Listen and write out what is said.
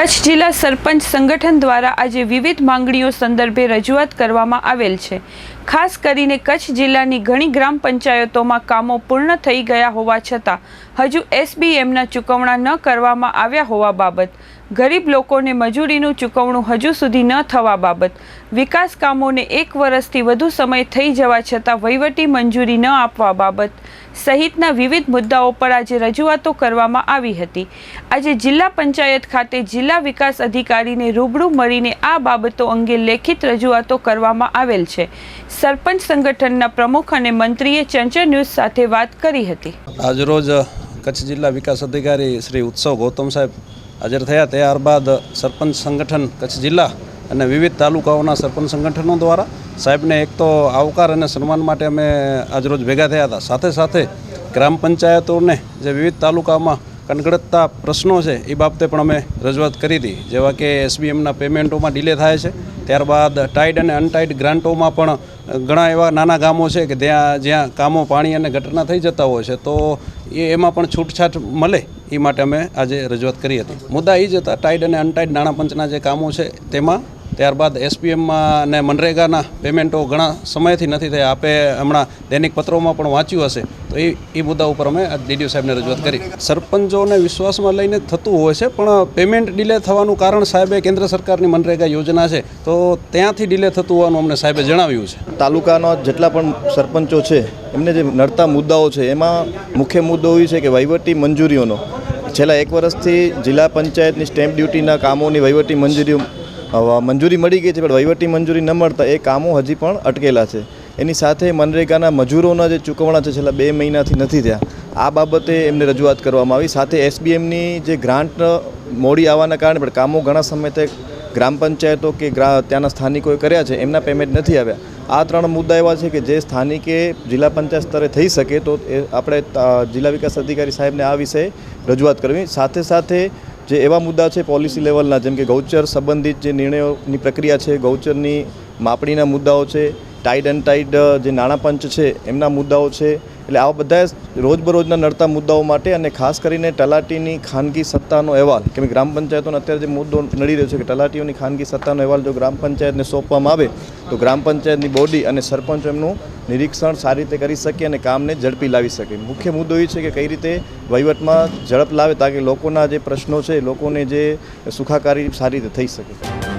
કચ્છ જિલ્લા સરપંચ સંગઠન દ્વારા આજે વિવિધ માંગણીઓ સંદર્ભે રજૂઆત કરવામાં આવેલ છે. ખાસ કરીને કચ્છ જિલ્લાની ઘણી ગ્રામ પંચાયતોમાં કામો પૂર્ણ થઈ ગયા હોવા છતાં, હજુ એસબીએમના ચૂકવણા ન કરવામાં આવ્યા હોવા બાબત ગરીબ લોકોને મજૂરીનું ચૂકવણું હજુ સુધી ન થવા બાબત. વિકાસ કામોને એક વર્ષથી વધુ સમય થઈ જવા છતાં વહીવટી મંજૂરી ન આપવા બાબત. સહિતના વિવિધ મુદ્દાઓ પર આજે રજૂઆતો કરવામાં આવી હતી. આજે જિલ્લા પંચાયત ખાતે જિલ્લા વિકાસ અધિકારીને રૂબરૂ મળીને આ બાબતો અંગે લેખિત રજૂઆતો કરવામાં આવેલ છે. સરપંચ સંગઠનના પ્રમુખ અને મંત્રીએ ચંચળ ન્યૂઝ સાથે વાત કરી હતી. આજરોજ કચ્છ જિલ્લા વિકાસ અધિકારી શ્રી ઉત્સવ ગૌતમ સાહેબ હાજર થયા ત્યારબાદ સરપંચ સંગઠન, કચ્છ જિલ્લા અને વિવિધ તાલુકાઓના સરપંચ સંગઠનો દ્વારા સાહેબને એક તો આવકાર અને સન્માન માટે અમે આજરોજ ભેગા થયા હતા. સાથે સાથે ગ્રામ પંચાયતોને જે વિવિધ તાલુકામાં કનગડતતા પ્રશ્નો છે, એ બાબતે પણ અમે રજૂઆત કરી હતી. જેવા કે એસબીએમના પેમેન્ટોમાં ડીલે થાય છે. ત્યારબાદ ટાઈડ અને અનટાઈડ ગ્રાન્ટોમાં પણ ઘણા એવા નાના ગામો છે કે ત્યાં જ્યાં કામો પાણી અને ગટરના થઈ જતા હોય છે, તો એ એમાં પણ છૂટછાટ મળે. એ માટે અમે આજે રજૂઆત કરી હતી. મુદ્દા એ જ હતા ટાઈડ અને અનટાઈડ નાણાપંચના જે કામો છે તેમાં ત્યારબાદ એસપીએમમાં અને મનરેગાના પેમેન્ટો ઘણા સમયથી નથી થયા. આપે હમણાં દૈનિક પત્રોમાં પણ વાંચ્યું હશે. તો એ એ મુદ્દા ઉપર અમે ડીડીઓ સાહેબને રજૂઆત કરી. સરપંચોને વિશ્વાસમાં લઈને થતું હોય છે, પણ પેમેન્ટ ડિલે થવાનું કારણ સાહેબે કેન્દ્ર સરકારની મનરેગા યોજના છે. તો ત્યાંથી ડિલે થતું હોવાનું અમને સાહેબે જણાવ્યું છે. તાલુકાના જેટલા પણ સરપંચો છે, એમને જે નડતા મુદ્દાઓ છે, એમાં મુખ્ય મુદ્દો એ છે કે વહીવટી મંજૂરીઓનો. છેલ્લા એક વર્ષથી જિલ્લા પંચાયતની સ્ટેમ્પ ડ્યુટીના કામોની વહીવટી મંજૂરી મંજૂરી મળી ગઈ છે, પણ વહીવટી મંજૂરી ન મળતા એ કામો હજી પણ અટકેલા છે. એની સાથે મનરેગાના મજૂરોના જે ચૂકવણા છે છેલ્લા બે મહિનાથી નથી થયા. આ બાબતે એમને રજૂઆત કરવામાં આવી. સાથે એસબીએમની જે ગ્રાન્ટ મોડી આવવાના કારણે પણ કામો ઘણા સમયથી ગ્રામ પંચાયતો કે ત્યાંના સ્થાનિકોએ કર્યા છે. એમના પેમેન્ટ નથી આવ્યા. આ ત્રણ મુદ્દા એવા છે કે જે સ્થાનિકે જિલ્લા પંચાયત સ્તરે થઈ શકે તો એ આપણે જિલ્લા વિકાસ અધિકારી સાહેબને આ વિશે રજૂઆત કરવી. સાથે સાથે જે એવા મુદ્દા છે પોલિસી લેવલના, જેમ કે ગૌચર સંબંધિત જે નિર્ણયોની પ્રક્રિયા છે, ગૌચરની માપણીના મુદ્દાઓ છે, ટાઈડ એન્ડ ટાઈડ જે નાણાં પંચ છે, એમના મુદ્દાઓ છે એટલે આવા બધા રોજબરોજના નડતા મુદ્દાઓ માટે અને ખાસ કરીને તલાટીની ખાનગી સત્તાનો અહેવાલ, કેમ કે ગ્રામ પંચાયતોનો અત્યારે જે મુદ્દો નડી રહ્યો છે કે તલાટીઓની ખાનગી સત્તાનો અહેવાલ જો ગ્રામ પંચાયતને સોંપવામાં આવે, તો ગ્રામ પંચાયતની બોડી અને સરપંચ એમનું નિરીક્ષણ સારી રીતે કરી શકે અને કામને ઝડપી લાવી શકે. મુખ્ય મુદ્દો એ છે કે કઈ રીતે વહીવટમાં ઝડપ લાવે, તાકે લોકોના જે પ્રશ્નો છે, લોકોને જે સુખાકારી સારી રીતે થઈ શકે.